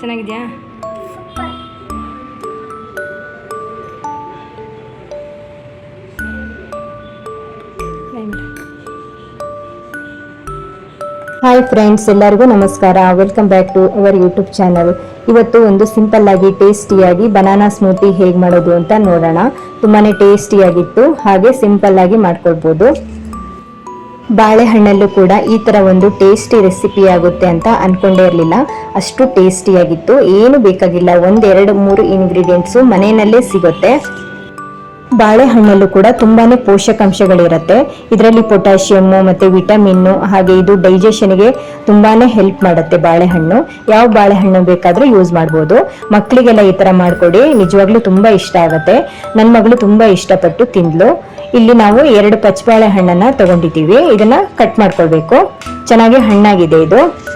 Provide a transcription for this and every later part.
ಚೆನ್ನಾಗಿದ್ಯಾ? Hi friends ಎಲ್ಲರಿಗೂ ನಮಸ್ಕಾರ. Welcome back to our YouTube channel ಇವತ್ತು ಒಂದು ಸಿಂಪಲ್ ಆಗಿ ಟೇಸ್ಟಿಯಾಗಿ ಬನಾನಾ ಸ್ಮೂತಿ ಹೇಗೆ ಮಾಡೋದು ಅಂತ ನೋಡೋಣ. ತುಂಬಾನೇ ಟೇಸ್ಟಿಯಾಗಿತ್ತು ಹಾಗೆ ಸಿಂಪಲ್ ಆಗಿ ಮಾಡ್ಕೊಳ್ಬೋದು. ಬಾಳೆಹಣ್ಣಲ್ಲೂ ಕೂಡ ಈ ಥರ ಒಂದು ಟೇಸ್ಟಿ ರೆಸಿಪಿ ಆಗುತ್ತೆ ಅಂತ ಅಂದ್ಕೊಂಡೇ ಇರಲಿಲ್ಲ. ಅಷ್ಟು ಟೇಸ್ಟಿಯಾಗಿತ್ತು ಏನು ಬೇಕಾಗಿಲ್ಲ. ಒಂದೆರಡು ಮೂರು ಇಂಗ್ರೀಡಿಯೆಂಟ್ಸು ಮನೆಯಲ್ಲೇ ಸಿಗುತ್ತೆ. ಬಾಳೆಹಣ್ಣಲ್ಲೂ ಕೂಡ ತುಂಬಾನೇ ಪೋಷಕಾಂಶಗಳಿರುತ್ತೆ. ಇದರಲ್ಲಿ ಪೊಟ್ಯಾಷಿಯಮ್ಮು ಮತ್ತೆ ವಿಟಮಿನ್ನು ಹಾಗೆ ಇದು ಡೈಜೆಷನ್ಗೆ ತುಂಬಾನೇ ಹೆಲ್ಪ್ ಮಾಡುತ್ತೆ ಬಾಳೆಹಣ್ಣು. ಯಾವ ಬಾಳೆಹಣ್ಣು ಬೇಕಾದರೂ ಯೂಸ್ ಮಾಡ್ಬೋದು. ಮಕ್ಕಳಿಗೆಲ್ಲ ಈ ತರ ಮಾಡ್ಕೊಡಿ, ನಿಜವಾಗ್ಲೂ ತುಂಬಾ ಇಷ್ಟ ಆಗುತ್ತೆ. ನನ್ನ ಮಗಳು ತುಂಬಾ ಇಷ್ಟಪಟ್ಟು ತಿಂದ್ಲು. ಇಲ್ಲಿ ನಾವು ಎರಡು ಪಚ್ಚಬಾಳೆ ಹಣ್ಣನ್ನ ತಗೊಂಡಿದ್ದೀವಿ. ಇದನ್ನ ಕಟ್ ಮಾಡ್ಕೊಳ್ಬೇಕು. ಚೆನ್ನಾಗಿ ಹಣ್ಣಾಗಿದೆ ಇದು.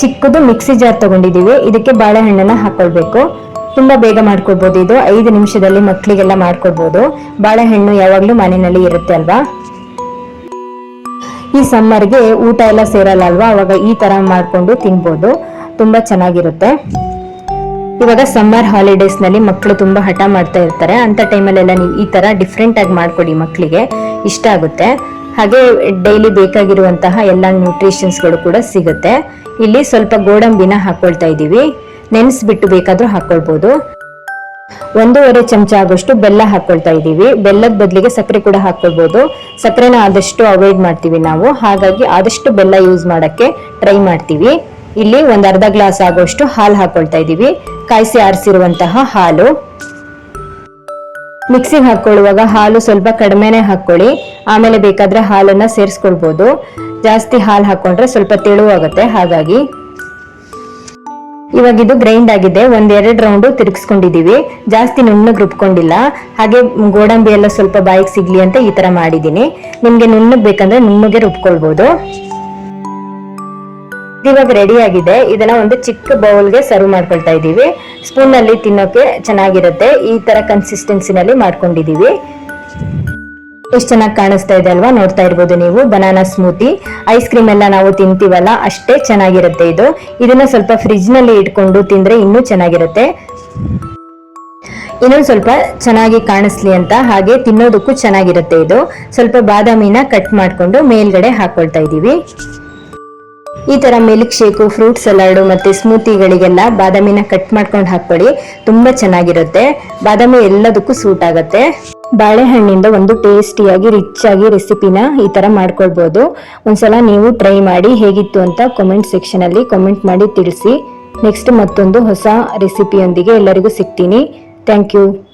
ಚಿಕ್ಕದು ಮಿಕ್ಸಿ ಜಾರ್ ತಗೊಂಡಿದ್ದೀವಿ ಇದಕ್ಕೆ ಬಾಳೆಹಣ್ಣನ್ನ ಹಾಕೊಳ್ಬೇಕು. ತುಂಬಾ ಬೇಗ ಮಾಡ್ಕೊಳ್ಬಹುದು ಇದು. ಐದು ನಿಮಿಷದಲ್ಲಿ ಮಕ್ಕಳಿಗೆಲ್ಲ ಮಾಡ್ಕೊಳ್ಬಹುದು ಬಾಳೆಹಣ್ಣು ಯಾವಾಗ್ಲೂ ಮನೆಯಲ್ಲಿ ಇರುತ್ತೆ ಅಲ್ವಾ? ಈ ಸಮ್ಮರ್ಗೆ ಊಟ ಎಲ್ಲ ಸೇರಲ್ಲ ಅಲ್ವಾ ಅವಾಗ ಈ ತರ ಮಾಡ್ಕೊಂಡು ತಿನ್ಬೋದು. ತುಂಬಾ ಚೆನ್ನಾಗಿರುತ್ತೆ. ಇವಾಗ ಸಮ್ಮರ್ ಹಾಲಿಡೇಸ್ನಲ್ಲಿ ಮಕ್ಕಳು ತುಂಬಾ ಹಠ ಮಾಡ್ತಾ ಇರ್ತಾರೆ. ಅಂತ ಟೈಮಲ್ಲೆಲ್ಲ ನೀವು ಈ ತರ ಡಿಫ್ರೆಂಟಾಗಿ ಮಾಡ್ಕೊಡಿ ಮಕ್ಕಳಿಗೆ ಇಷ್ಟ ಆಗುತ್ತೆ. ಹಾಗೆ ಡೈಲಿ ಬೇಕಾಗಿರುವಂತಹ ಎಲ್ಲ ನ್ಯೂಟ್ರಿಷನ್ಸ್ಗಳು ಕೂಡ ಸಿಗುತ್ತೆ. ಇಲ್ಲಿ ಸ್ವಲ್ಪ ಗೋಡಂಬಿನ ಹಾಕೊಳ್ತಾ ಇದೀವಿ ನೆನೆಸ್ಬಿಟ್ಟು ಬೇಕಾದ್ರೂ ಹಾಕ್ಕೊಳ್ಬೋದು ಒಂದೂವರೆ ಚಮಚ ಆಗೋಷ್ಟು ಬೆಲ್ಲ ಹಾಕೊಳ್ತಾ ಇದೀವಿ ಬೆಲ್ಲದ ಬದಲಿಗೆ ಸಕ್ಕರೆ ಕೂಡ ಹಾಕೊಳ್ಬಹುದು ಸಕ್ಕರೆನ ಆದಷ್ಟು ಅವಾಯ್ಡ್ ಮಾಡ್ತೀವಿ ನಾವು. ಹಾಗಾಗಿ ಆದಷ್ಟು ಬೆಲ್ಲ ಯೂಸ್ ಮಾಡಕ್ಕೆ ಟ್ರೈ ಮಾಡ್ತೀವಿ. ಇಲ್ಲಿ ಒಂದ್ ಅರ್ಧ ಗ್ಲಾಸ್ ಆಗೋಷ್ಟು ಹಾಲು ಹಾಕೊಳ್ತಾ ಇದೀವಿ ಕಾಯಿಸಿ ಆರಿಸಿರುವಂತಹ ಹಾಲು. ಮಿಕ್ಸಿಗೆ ಹಾಕೊಳ್ಳುವಾಗ ಹಾಲು ಸ್ವಲ್ಪ ಕಡಿಮೆನೆ ಹಾಕೊಳ್ಳಿ. ಆಮೇಲೆ ಬೇಕಾದ್ರೆ ಹಾಲನ್ನ ಸೇರಿಸ್ಕೊಳ್ಬಹುದು ಜಾಸ್ತಿ ಹಾಲು ಹಾಕೊಂಡ್ರೆ ಸ್ವಲ್ಪ ತೆಳುವಾಗುತ್ತೆ ಹಾಗಾಗಿ ಇವಾಗ ಇದು ಗ್ರೈಂಡ್ ಆಗಿದೆ. ಒಂದೆರಡು ರೌಂಡು ತಿರುಗಿಸ್ಕೊಂಡಿದೀವಿ. ಜಾಸ್ತಿ ನುಣ್ಣಗೆ ರುಬ್ಕೊಂಡಿಲ್ಲ. ಹಾಗೆ ಗೋಡಂಬಿ ಎಲ್ಲ ಸ್ವಲ್ಪ ಬಾಯಿಗೆ ಸಿಗ್ಲಿ ಅಂತ ಈ ತರ ಮಾಡಿದೀನಿ. ನಿಮ್ಗೆ ನುಣ್ಣಗ್ ಬೇಕಂದ್ರೆ ನುಣ್ಣಗೆ ರುಬ್ಕೊಳ್ಬಹುದು ಇವಾಗ ರೆಡಿ ಆಗಿದೆ. ಇದನ್ನ ಒಂದು ಚಿಕ್ಕ ಬೌಲ್ಗೆ ಸರ್ವ್ ಮಾಡ್ಕೊಳ್ತಾ ಇದೀವಿ. ಸ್ಪೂನ್ನಲ್ಲಿ ತಿನ್ನೋಕೆ ಚೆನ್ನಾಗಿರುತ್ತೆ. ಈ ತರ ಕನ್ಸಿಸ್ಟೆನ್ಸಿನಲ್ಲಿ ಮಾಡ್ಕೊಂಡಿದೀವಿ. ಎಷ್ಟು ಚೆನ್ನಾಗಿ ಕಾಣಿಸ್ತಾ ಇದೆ ಅಲ್ವಾ? ನೋಡ್ತಾ ಇರ್ಬೋದು ನೀವು. ಬನಾನಾ ಸ್ಮೂತಿ ಐಸ್ ಕ್ರೀಮ್ ಎಲ್ಲ ನಾವು ತಿಂತೀವಲ್ಲ, ಅಷ್ಟೇ ಚೆನ್ನಾಗಿರುತ್ತೆ ಇದು. ಇದನ್ನ ಸ್ವಲ್ಪ ಫ್ರಿಜ್ನಲ್ಲಿ ಇಟ್ಕೊಂಡು ತಿಂದ್ರೆ ಇನ್ನೂ ಚೆನ್ನಾಗಿರುತ್ತೆ. ಇನ್ನೊಂದು ಸ್ವಲ್ಪ ಚೆನ್ನಾಗಿ ಕಾಣಿಸ್ಲಿ ಅಂತ ಹಾಗೆ ತಿನ್ನೋದಕ್ಕೂ ಚೆನ್ನಾಗಿರುತ್ತೆ ಇದು. ಸ್ವಲ್ಪ ಬಾದಾಮಿನ ಕಟ್ ಮಾಡ್ಕೊಂಡು ಮೇಲ್ಗಡೆ ಹಾಕೊಳ್ತಾ ಇದ್ದೀವಿ ಈ ತರ ಮಿಲ್ಕ್ ಶೇಕು ಫ್ರೂಟ್ ಸಲಾಡು ಮತ್ತೆ ಸ್ಮೂತಿಗಳಿಗೆಲ್ಲ ಬಾದಾಮಿನ ಕಟ್ ಮಾಡ್ಕೊಂಡು ಹಾಕ್ಕೊಳ್ಳಿ. ತುಂಬಾ ಚೆನ್ನಾಗಿರುತ್ತೆ. ಬಾದಾಮಿ ಎಲ್ಲದಕ್ಕೂ ಸೂಟ್ ಆಗುತ್ತೆ. ಬಾಳೆಹಣ್ಣಿಂದ ಒಂದು ಟೇಸ್ಟಿಯಾಗಿ ರಿಚ್ ಆಗಿ ರೆಸಿಪಿನ ಈ ತರ ಮಾಡ್ಕೊಳ್ಬಹುದು ಒಂದ್ಸಲ ನೀವು ಟ್ರೈ ಮಾಡಿ ಹೇಗಿತ್ತು ಅಂತ ಕಾಮೆಂಟ್ ಸೆಕ್ಷನ್ ಅಲ್ಲಿ ಕಾಮೆಂಟ್ ಮಾಡಿ ತಿಳಿಸಿ. ನೆಕ್ಸ್ಟ್ ಮತ್ತೊಂದು ಹೊಸ ರೆಸಿಪಿಯೊಂದಿಗೆ ಎಲ್ಲರಿಗೂ ಸಿಗ್ತೀನಿ. Thank you